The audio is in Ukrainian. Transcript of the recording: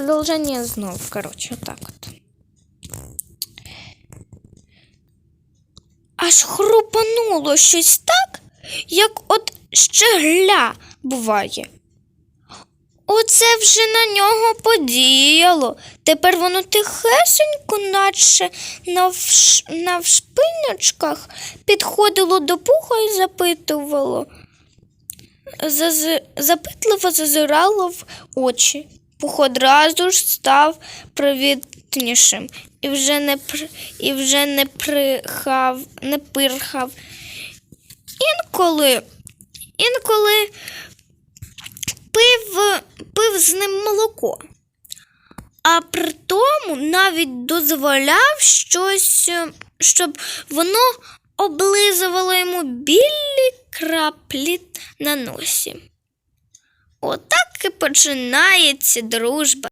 продовження знов. Коротше, так от. Аж хрупануло щось так, як от щегля буває. Оце вже на нього подіяло. Тепер воно тихесенько, наче навш... навшпинячках, підходило до пуха і запитувало. Заз... Запитливо зазирало в очі. Пух одразу ж став привітнішим і вже не, і вже не прихав, не пирхав. Інколи, інколи пив, пив з ним молоко, а при тому навіть дозволяв щось, щоб воно облизувало йому білі краплі на носі. Отак і починається дружба.